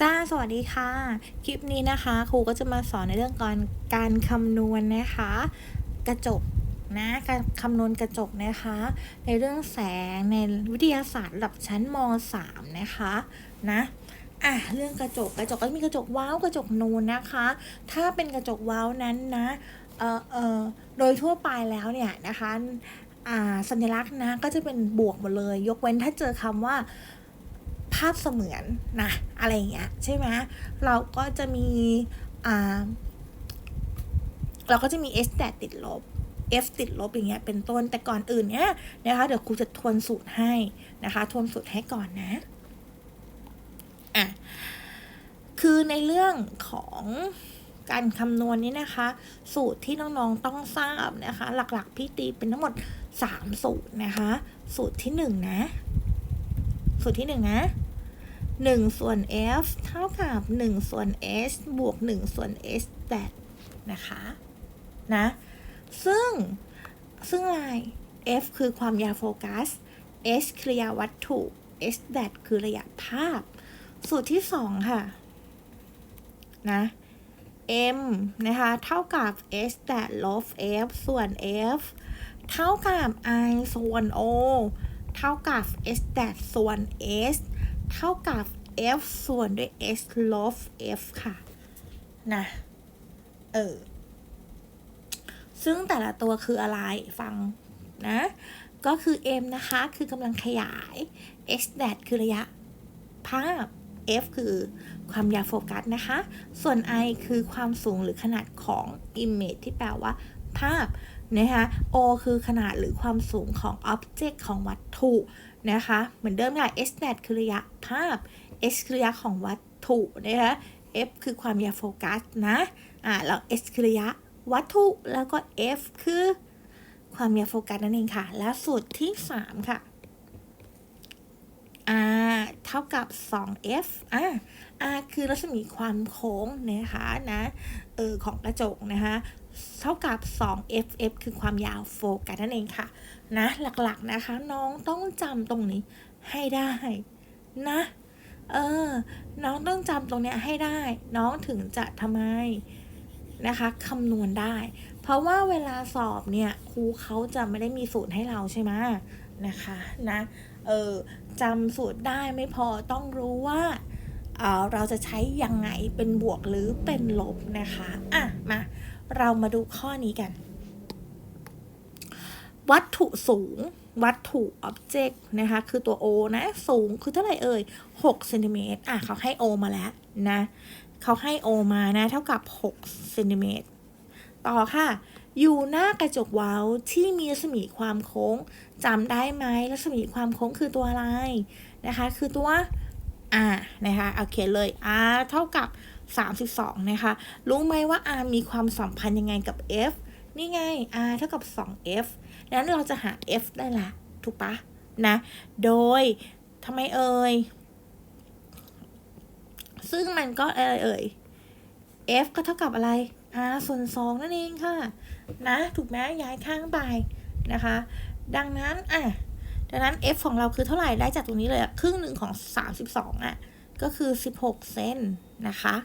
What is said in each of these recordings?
จ้าสวัสดีค่ะ คลิปนี้นะคะ ครูก็จะมาสอนในเรื่องการการคำนวณนะคะ กระจกนะการคำนวณกระจกนะคะ ในเรื่องแสงในวิทยาศาสตร์ระดับชั้นม .3 นะคะนะอะเรื่องกระจกกระจกก็มีกระจกว้าวกระจกนูนนะคะ ถ้าเป็นกระจกว้าวนั้นนะเออเออโดยทั่วไปแล้วเนี่ยนะคะอ่าสัญลักษณ์นะก็จะเป็นบวกหมดเลย ยกเว้นถ้าเจอคำว่า ภาพเสมือนนะอะไรอย่างเงี้ยใช่ไหมเราก็จะมีอ่าเราก็จะมี s แต่ติดลบ f ติดลบอย่างเงี้ยเป็นต้นแต่ก่อนอื่นเนี้ยนะคะเดี๋ยวครูจะทวนสูตรให้นะคะ ทวนสูตรให้ก่อนนะอะคือในเรื่องของการคำนวณนี้นะคะ สูตรที่น้องๆต้องทราบนะคะ หลักๆพี่ตีเป็นทั้งหมด 3 สูตรนะคะ สูตรที่ 1 นะ สูตรที่ 1 นะ 1 ส่วน f เท่ากับ 1 ส่วน s บวก 1 ส่วน s แ a t นะคะนะซึ่ง ซึ่งอะไร f คือความยาวโฟกัส s คือระยะวัตถุ s d a t คือระยะภาพ สูตรที่ 2 ค่ะ นะ m นะคะ เท่ากับ s d a t ลบ f ส่วน f เท่ากับ i ส่วน o เท่ากับ s d a t ส่วน s เท่ากับ f ส่วนด้วย s ลบ f ค่ะนะเออซึ่งแต่ละตัวคืออะไรฟังนะ ก็คือ m นะคะ คือกำลังขยาย x d a t คือระยะภาพ f คือความยาวโฟกัสนะคะ ส่วน i คือความสูงหรือขนาดของ image ที่แปลว่า ภาพนะคะ o คือขนาดหรือความสูงของ object ของวัตถุ นะคะ เหมือนเดิมค่ะ s d a t คือระยะภาพ s คือระยะของวัตถุนะคะ f คือความยาโฟกัสนะอ่าแล้ว s คือระยะวัตถุแล้วก็ f คือความยาโฟกัสนั่นเองค่ะ และสูตรที่ 3 ค่ะ r เท่ากับ 2f อ่า r คือรัศมีความโค้งนะคะนะเออของกระจกนะคะ เท่ากับ 2f f คือความยาวโฟกัสนั่นเองค่ะ นะหลักๆนะคะ น้องต้องจำตรงนี้ให้ได้นะ เออ น้องต้องจำตรงเนี้ยให้ได้ น้องถึงจะทำไมนะคะคำนวณได้ เพราะว่าเวลาสอบเนี่ยครูเขาจะไม่ได้มีสูตรให้เราใช่ไหมนะคะนะเออจำสูตรได้ไม่พอต้องรู้ว่าเเราจะใช้ยังไงเป็นบวกหรือเป็นลบนะคะ อะ มา เรามาดูข้อนี้กัน วัตถุสูง วัตถุ object นะคะ คือตัว O นะ สูงคือเท่าไหร่เอ่ย6เซนติเมตรอะเขาให้ O มาแล้วนะเขาให้ O มานะ เท่ากับ6เซนติเมตรต่อค่ะ อยู่หน้ากระจกเว้าที่มีรัศมีความโค้งจำได้ไหมรัศมีความโค้งคือตัวอะไรนะคะ คือตัว r นะคะ เอาเขียนเลย r เท่ากับ 32 นะคะ รู้ไหมว่า r มีความสัมพันธ์ยังไงกับ f นี่ไง r เท่ากับ 2f ดังนั้นเราจะหา f ได้ละ ถูกปะนะ โดยทำไมเอ่ย ซึ่งมันก็อะไรเอ่ย f ก็เท่ากับอะไร r ส่วน 2 นั่นเองค่ะ นะ ถูกไหมย้ายข้างไปนะคะ ดังนั้น อะ ดังนั้น f ของเราคือเท่าไหร่ ได้จากตรงนี้เลยครึ่งหนึ่งของ 32 อะ ก็คือ 16 เซนนะคะ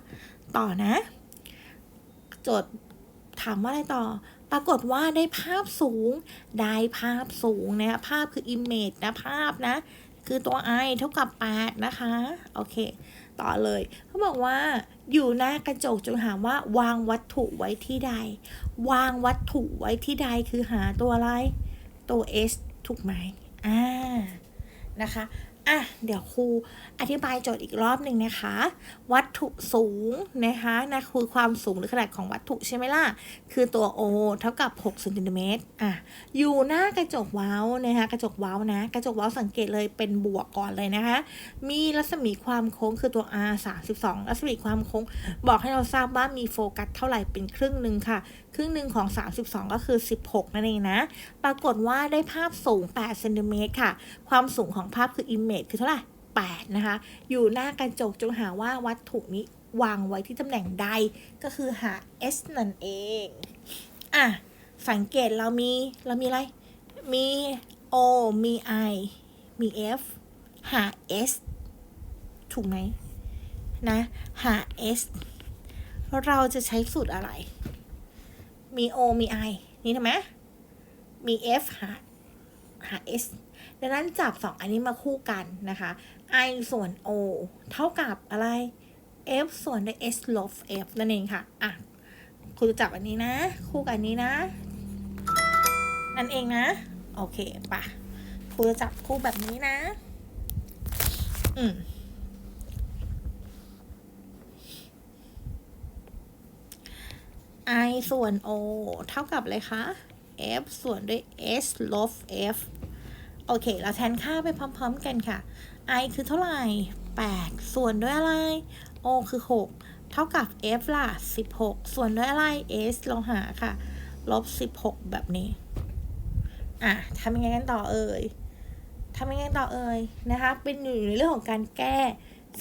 ต่อนะ โจทย์ถามว่าอะไรต่อ ปรากฏว่าได้ภาพสูง ได้ภาพสูงนะคะภาพคือ image นะ ภาพนะ คือตัว i เท่ากับ 8 นะคะ โอเค ต่อเลย เขาบอกว่าอยู่หน้ากระจกจงหาว่าวางวัตถุไว้ที่ใด วางวัตถุไว้ที่ใดคือหาตัวอะไร ตัว s ถูกไหมอ่า นะคะ อะเดี๋ยวครูอธิบายโจทย์อีกรอบหนึ่งนะคะ วัตถุสูงนะคะนะคือความสูงหรือขนาดของวัตถุใช่ไหมล่ะ คือตัว O เท่ากับ6เซนติเมตรอะอยู่หน้ากระจกว้านะคะกระจกว้านะ กระจกว้าสังเกตเลยเป็นบวกก่อนเลยนะคะ มีรัศมีความโค้งคือตัว R 32 รัศมีความโค้ง บอกให้เราทราบว่ามีโฟกัสเท่าไหร่เป็นครึ่งหนึ่งค่ะครึ่งหนึ่งของ 32 ก็คือ 16 นั่นเองนะ ปรากฏว่าได้ภาพสูง8เซนติเมตรค่ะ ความสูงของภาพคือ image คือเท่าไหร่ 8 นะคะ อยู่หน้ากระจกจงหาว่าวัตถุนี้วางไว้ที่ตำแหน่งใด ก็คือหา s นั่นเอง อะ สังเกตเรามี เรามีอะไร มี o มี i มี f หา s ถูกไหมนะ หา s เราจะใช้สูตรอะไร มี o มี i นี่ทำไหมมี f หาหา s ดังนั้นจับสองอันนี้มาคู่กันนะคะ i ส่วน o เท่ากับอะไร f ส่วนด้วย s ลบ f นั่นเองค่ะ อะคุณจะจับอันนี้นะ คู่กับอันนี้นะ นั่นเองนะ โอเคปะคุณจะจับคู่แบบนี้นะ อืม i ส่วน o เท่ากับอะไรคะ f ส่วนด้วย s ลบ f โอเค เราแทนค่าไปพร้อมๆกันค่ะ i คือเท่าไหร่ 8 ส่วนด้วยอะไร o คือ 6 เท่ากับ f ล่ะ 16 ส่วนด้วยอะไร s เราหาค่ะ ลบ 16 แบบนี้ อะทำยังไงกันต่อเอ่ยทำยังไงต่อเอ่ยนะคะ เป็นอยู่ในเรื่องของการแก้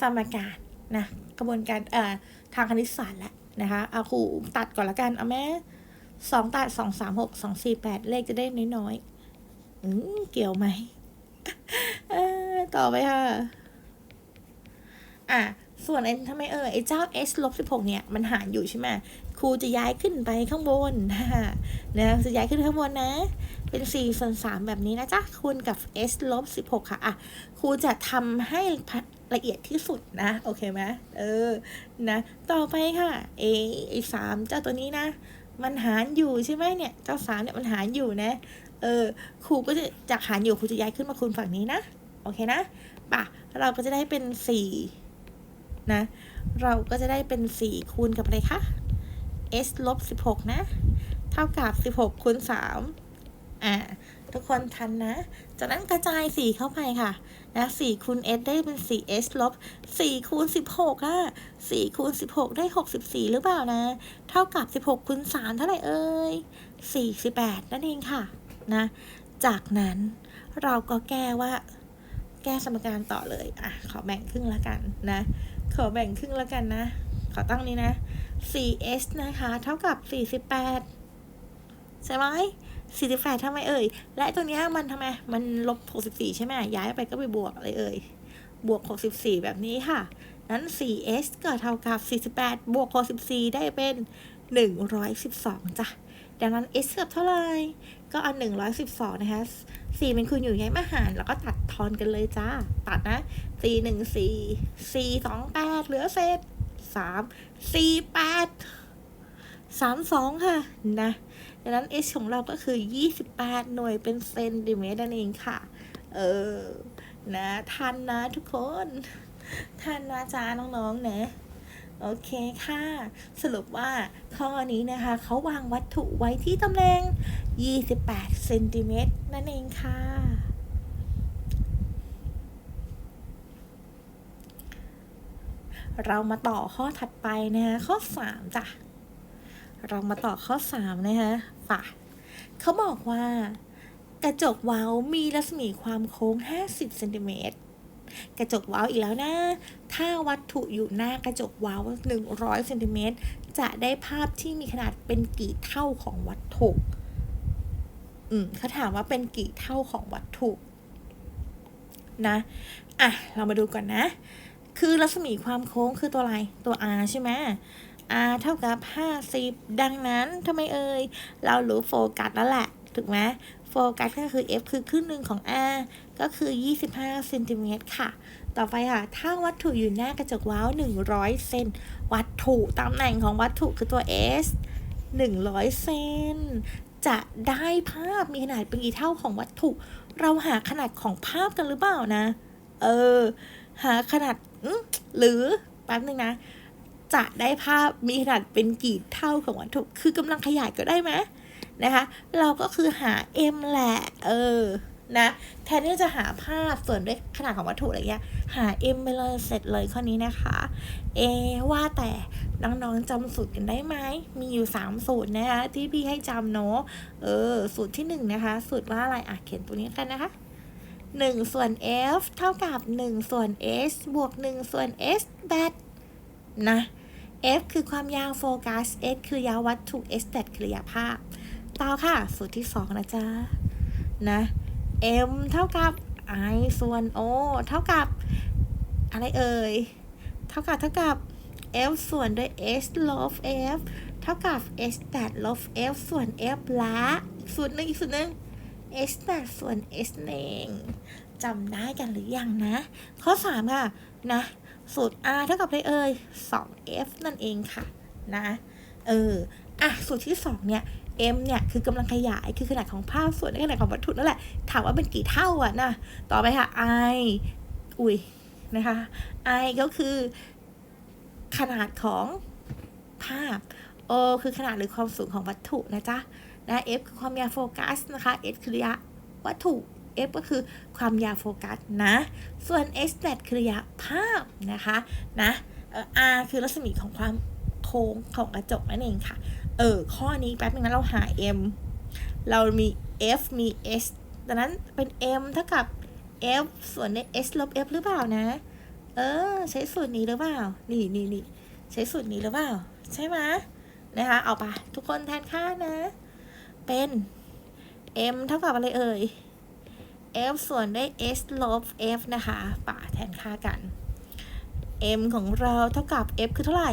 สมการนะ กระบวนการเอ่อทางคณิตศาสตร์และ นะคะเอาครูตัดก่อนละกันเอาแม่สองตัดสองสามหกสองสี่แปดเลขจะได้น้อยๆอืมเกี่ยวไหมต่อไปค่ะ อะ ส่วนไอ้ทำไมเออไอ้เจ้า s ลบสิบหกเนี่ย มันหารอยู่ใช่ไหม ครูจะย้ายขึ้นไปข้างบนนะจะย้ายขึ้นข้างบนนะ เป็นสี่ส่วนสามแบบนี้นะจ๊ะคูณกับ s ลบสิบหกค่ะอะครูจะทำให้ละเอียดที่สุดนะ โอเคไหมเออนะต่อไปค่ะเอไอสามเจ้าตัวนี้นะ มันหารอยู่ใช่ไหมเนี่ย เจ้าสามเนี่ยมันหารอยู่นะ เออครูก็จะจากหารอยู่ครูจะย้ายขึ้นมาคูณฝั่งนี้นะ โอเคนะป่ะเราก็จะได้เป็นสี่นะ เราก็จะได้เป็นสี่คูณกับอะไรคะ s ลบสิบหกนะ เท่ากับสิบหกคูณสามอ่า ทุกคนทันนะ จากนั้นกระจายสี่เข้าไปค่ะ นะสี่คูณ s ได้เป็นสี่ s ลบสี่คูณสิบหกอะสี่คูณสิบหกได้หกสิบสี่หรือเปล่านะ เท่ากับสิบหกคูณสามเท่าไหร่เอ่ยสี่สิบแปดนั่นเองค่ะ นะ จากนั้นเราก็แก้ว่า แก้สมการต่อเลย อะ ขอแบ่งครึ่งแล้วกันนะ ขอแบ่งครึ่งแล้วกันนะ ขอตั้งนี้นะ 4s นะคะ เท่ากับ 48 ใช่ไหม48ทำไมเอ่ย และตัวนี้มันทำไม มันลบ 64 ใช่ไหม ย้ายไปก็ไปบวกอะไรเอ่ย บวก 64 แบบนี้ค่ะ นั้น 4s ก็เท่ากับ 48 บวก 64 ได้เป็น 112 จ้ะ ดังนั้น s เท่ากับเท่าไหร่ ก็เอา 112 นะคะ4เป็นคุณอยู่ย้ายมาหาร แล้วก็ตัดทอนกันเลยจ้า ตัดนะ 4 1 4 4 2 8 เหลือเศษ 3 4 8 3 2ค่ะ นะดังนั้น h ของเราก็คือ 28 หน่วยเป็นเซนติเมตรนั่นเองค่ะ เออ นะทันนะทุกคนทันนะจ้าน้องๆนะโอเคค่ะ สรุปว่าข้อนี้นะคะเขาวางวัตถุไว้ที่ตำแหน่ง 28 เซนติเมตรนั่นเองค่ะ เรามาต่อข้อถัดไปนะคะข้อ 3 จ้ะ เรามาต่อข้อ 3 นะคะป่ะเขาบอกว่า กระจกเว้ามีรัศมีความโค้ง 50เซนติเมตรกระจกว้าอีกแล้วนะ ถ้าวัตถุอยู่หน้ากระจกว้า100เซนติเมตรจะได้ภาพที่มีขนาดเป็นกี่เท่าของวัตถุ อืมเขาถามว่าเป็นกี่เท่าของวัตถุ นะ อะ เรามาดูก่อนนะ คือรัศมีความโค้งคือตัวอะไร ตัว r ใช่ไหม r เท่ากับ 50 ดังนั้นทำไมเอ่ย เรารู้โฟกัสแล้วแหละ ถูกไหมโฟกัสก็คือ f คือครึ่งหนึ่งของ r ก็คือ 25เซนติเมตรค่ะ ต่อไปค่ะ ถ้าวัตถุอยู่หน้ากระจกว้าว 100 เซน วัตถุตำแหน่งของวัตถุคือตัว s 100 เซน จะได้ภาพมีขนาดเป็นกี่เท่าของวัตถุ เราหาขนาดของภาพกันหรือเปล่านะ เออ หาขนาด หรือแป๊บนึงนะ จะได้ภาพมีขนาดเป็นกี่เท่าของวัตถุ คือกำลังขยายก็ได้ไหมนะคะ เราก็คือหา m แหละ เออ นะ แทนที่จะหาภาพส่วนด้วยขนาดของวัตถุอะไรเงี้ย หา m ไปเลยเสร็จเลยข้อนี้นะคะ เอ ว่าแต่น้องๆจำสูตรกันได้ไหม มีอยู่ 3 สูตรนะคะที่พี่ให้จำเนาะ เออ สูตรที่ 1 นะคะ สูตรว่าอะไร อะ เขียนตัวนี้กันนะคะ 1 ส่วน f เท่ากับ 1 ส่วน s บวก 1 ส่วน s แบตนะ f คือความยาวโฟกัส s คือยาววัตถุ s แบตคือระยะภาพต่อค่ะ สูตรที่ 2 นะจ๊ะ นะ m เท่ากับ i ส่วน o เท่ากับ อะไรเอ่ย เท่ากับเท่ากับ f ส่วนด้วย s ลบ f เท่ากับ s 8ลบ f ส่วน f ละอีกส่วนหนึ่งอีกส่วนหนึ่ง s 8ส่วน s เองจำได้กันหรือยังนะ ข้อ 3 ค่ะ นะ สูตร r เท่ากับอะไรเอ่ย 2f นั่นเองค่ะ นะ เออ อะ สูตรที่ 2 เนี่ย m เนี่ยคือกำลังขยายคือขนาดของภาพส่วนในขนาดของวัตถุนั่นแหละ ถามว่าเป็นกี่เท่าอะนะ ต่อไปค่ะ i อุ้ย นะคะ i ก็คือ ขนาดของภาพ o คือขนาดหรือความสูงของวัตถุนะจ๊ะ นะ f คือความยาวโฟกัสนะคะ s คือระยะวัตถุ f ก็คือความยาวโฟกัสนะ ส่วน s 8คือระยะภาพนะคะนะเอ่อ r คือรัศมีของความโค้งของกระจกนั่นเองค่ะ เออ ข้อนี้แป๊บนึงนะเราหา m เรามี f มี s ดังนั้นเป็น m เท่ากับ f ส่วนใน s ลบ f หรือเปล่านะ เออ ใช้สูตรนี้หรือเปล่า นี่นี่นี่ใช้สูตรนี้หรือเปล่า ใช่ไหมนะคะ เอาไปทุกคนแทนค่านะ เป็น m เท่ากับอะไรเอ่ย f ส่วนด้วย s ลบ f นะคะป่าแทนค่ากัน m ของเราเท่ากับ f คือเท่าไหร่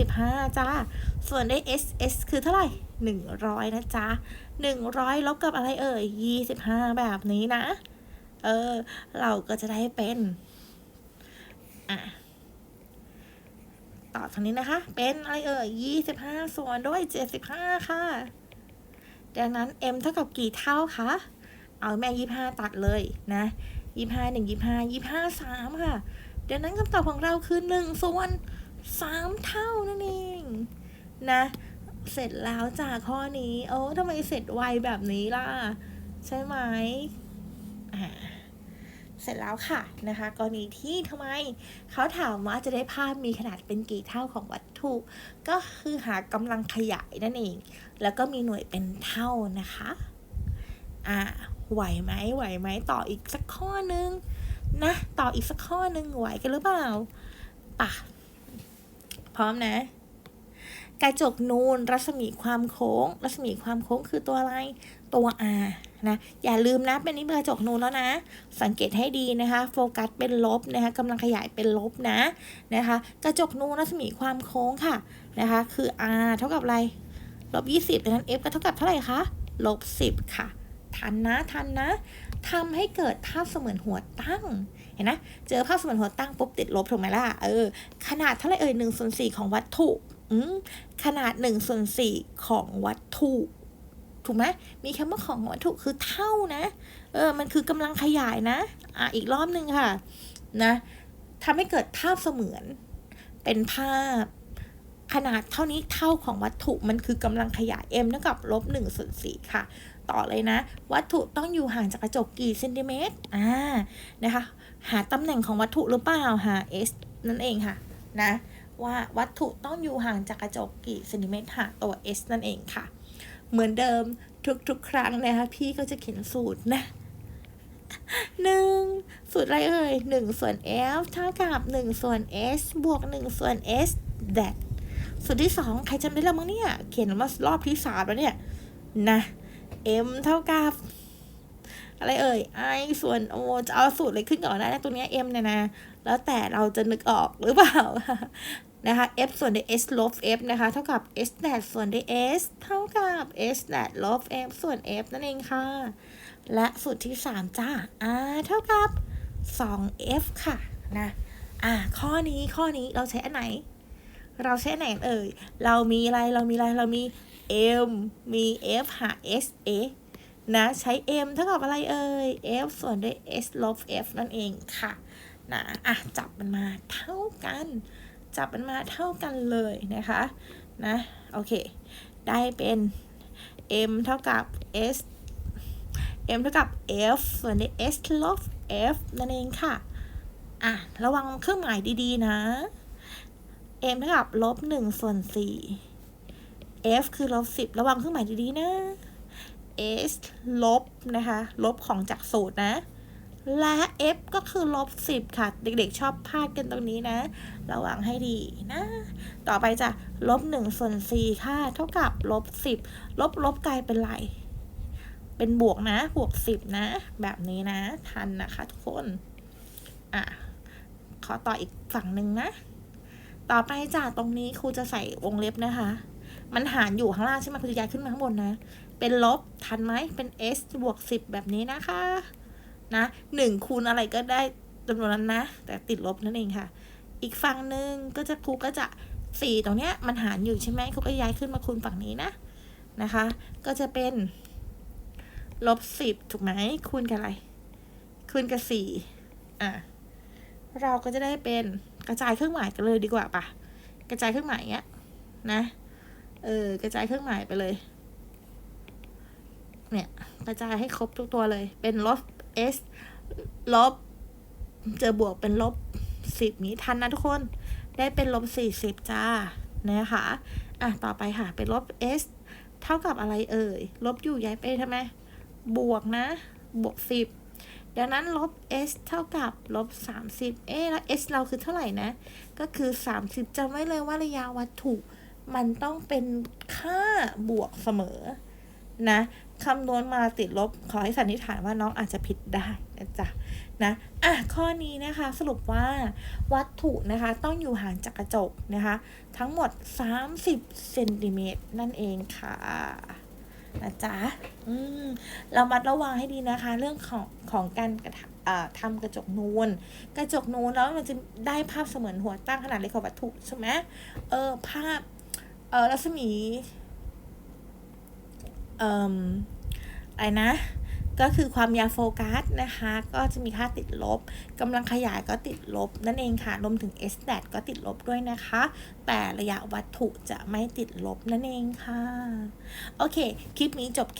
25 จ้า ส่วนได้ s s คือเท่าไหร่ 100 นะจ๊ะ 100 ลบกับอะไรเอ่ย 25 แบบนี้นะ เออ เราก็จะได้เป็น อะต่อทางนี้นะคะ เป็นอะไรเอ่ย 25 ส่วนด้วย 75 ค่ะ ดังนั้น m เท่ากับกี่เท่าคะ เอาแม่ยี่ห้าตัดเลยนะยี่ห้าหนึ่งยี่ห้ายี่ห้าสามค่ะ ดังนั้นคำตอบของเราคือหนึ่งส่วนสามเท่านั่นเองนะ เสร็จแล้วจากข้อนี้ โอ้ทำไมเสร็จไวแบบนี้ล่ะ ใช่ไหมอ่า เสร็จแล้วค่ะนะคะกรณีที่ทำไมเขาถามว่าจะได้ภาพมีขนาดเป็นกี่เท่าของวัตถุ ก็คือหากำลังขยายนั่นเอง แล้วก็มีหน่วยเป็นเท่านะคะอ่าไหวไหมไหวไหมต่ออีกสักข้อนึงนะต่ออีกสักข้อนึงไหวกันหรือเปล่าป่ะ พร้อมนะกระจกนูนรัศมีความโค้ง รัศมีความโค้งคือตัวอะไร ตัว R นะอย่าลืมนะเป็นนี้เป็นกระจกนูนแล้วนะ สังเกตให้ดีนะคะโฟกัสเป็นลบนะคะกำลังขยายเป็นลบนะนะคะกระจกนูนรัศมีความโค้งค่ะนะคะคือ R เท่ากับอะไรลบ20ดังนั้น F ก็เท่ากับเท่าไหร่คะลบ10ค่ะ ทันนะทันนะทำให้เกิดภาพเสมือนหัวตั้ง เห็นนะเจอภาพเสมือนหัวตั้งปุ๊บติดลบถูกไหมล่ะเออขนาดเท่าไหรเอ่ยหนึ่งส่วนสี่ของวัตถุขนาดหนึ่งส่วนสี่ของวัตถุ ถูกไหมมีคำว่าของวัตถุคือเท่านะ เออ มันคือกำลังขยายนะ อะอีกรอบหนึ่งค่ะ นะทำให้เกิดภาพเสมือน เป็นภาพขนาดเท่านี้เท่าของวัตถุมันคือกำลังขยาย m เท่ากับลบหนึ่งส่วนสี่ค่ะ ต่อเลยนะ วัตถุต้องอยู่ห่างจากกระจกกี่เซนติเมตร อ่า นะคะ หาตำแหน่งของวัตถุหรือเปล่า หา s นั่นเองค่ะ นะ ว่าวัตถุต้องอยู่ห่างจากกระจกกี่เซนติเมตร หาตัว s นั่นเองค่ะ เหมือนเดิมทุกๆ ครั้งนะคะพี่ก็จะเขียนสูตรนะหนึ่งสูตรอะไรเอ่ยหนึ่งส่วน f เท่ากับหนึ่งส่วน s บวกหนึ่งส่วน s that สูตรที่สองใครจำได้แล้วมั้งเนี่ย เขียนมารอบที่สามแล้วเนี่ย นะ m เท่ากับ อะไรเอ่ย i ส่วนโอจะเอาสูตรอะไรขึ้นก่อนนะตัวเนี้ย m เนี่ยนะ แล้วแต่เราจะนึกออกหรือเปล่า นะคะ f ส่วนด้วย s ลบ f นะคะ เท่ากับ s แดดส่วนด้วย s เท่ากับ s แดดลบ f ส่วน f นั่นเองค่ะ และสูตรที่ 3 จ้า r เท่ากับ 2f ค่ะนะ อ่า ข้อนี้ข้อนี้เราใช้อันไหน เราใช้อันไหนเอ่ย เรามีอะไร เรามีอะไร เรามี m มี f หา s a นะ ใช้ m เท่ากับอะไรเอ่ย f ส่วนด้วย s ลบ f นั่นเองค่ะ นะ อะ จับมันมาเท่ากัน จับมันมาเท่ากันเลยนะคะนะโอเค ได้เป็น m เท่ากับ s m เท่ากับ f ส่วนด้วย s ลบ f นั่นเองค่ะอะ ระวังเครื่องหมายดีๆนะ m เท่ากับลบหนึ่งส่วนสี่ f คือลบสิบระวังเครื่องหมายดีๆนะ s ลบนะคะ ลบของจากสูตรนะ และ f ก็คือลบสิบค่ะ เด็กๆชอบพลาดกันตรงนี้นะ ระวังให้ดีนะ ต่อไปจะลบหนึ่งส่วนสี่ค่ะ เท่ากับลบสิบลบลบกลายเป็นไร เป็นบวกนะ บวกสิบนะ แบบนี้นะ ทันนะคะทุกคน อะ ขอต่ออีกฝั่งหนึ่งนะ ต่อไปจากตรงนี้ครูจะใส่วงเล็บนะคะ มันหารอยู่ข้างล่างใช่ไหมครูจะย้ายขึ้นมาข้างบนนะ เป็นลบ ทันไหมเป็น s บวกสิบแบบนี้นะคะ นะหนึ่งคูณอะไรก็ได้จำนวนนั้นนะ แต่ติดลบนั่นเองค่ะ อีกฝั่งหนึ่งก็จะครูก็จะสี่ตรงเนี้ยมันหารอยู่ใช่ไหมครูก็ย้ายขึ้นมาคูณฝั่งนี้นะนะคะ ก็จะเป็นลบสิบถูกไหมคูณกับอะไร คูณกับสี่อะเราก็จะได้เป็นกระจายเครื่องหมายกันเลยดีกว่าปะกระจายเครื่องหมายเงี้ยนะเออกระจายเครื่องหมายไปเลย เนี่ยกระจายให้ครบทุกตัวเลย เป็นลบ s ลบ เจอบวกเป็นลบสิบนี้ทันนะทุกคน ได้เป็นลบสี่สิบจ้า นะคะอะ ต่อไปค่ะ เป็นลบ s เท่ากับอะไรเอ่ย ลบอยู่ย้ายไปทำไม บวกนะ บวกสิบดังนั้นลบ s เท่ากับลบสามสิบเอ๊แล้ว s เราคือเท่าไหร่นะ ก็คือสามสิบจำไว้เลยว่าระยะวัตถุ มันต้องเป็นค่าบวกเสมอนะ คำนวณมาติดลบ ขอให้สันนิษฐานว่าน้องอาจจะผิดได้นะจ๊ะนะอะข้อนี้นะคะสรุปว่าวัตถุนะคะต้องอยู่ห่างจากกระจกนะคะทั้งหมด 30เซนติเมตรนั่นเองค่ะนะจ๊ะอืมเรามัดระวังให้ดีนะคะ เรื่องของของการกระทำกระจกนูน กระจกนูนแล้วมันจะได้ภาพเสมือนหัวตั้งขนาดเล็กของวัตถุใช่ไหมเออภาพเออรัศมี เอ่อะไรนะ ก็คือความยาวโฟกัสนะคะ ก็จะมีค่าติดลบกำลังขยายก็ติดลบ นั่นเองค่ะรวมถึง s d a t ก็ติดลบด้วยนะคะ แต่ระยะวัตถุจะไม่ติดลบนั่นเองค่ะ โอเค คลิปนี้จบ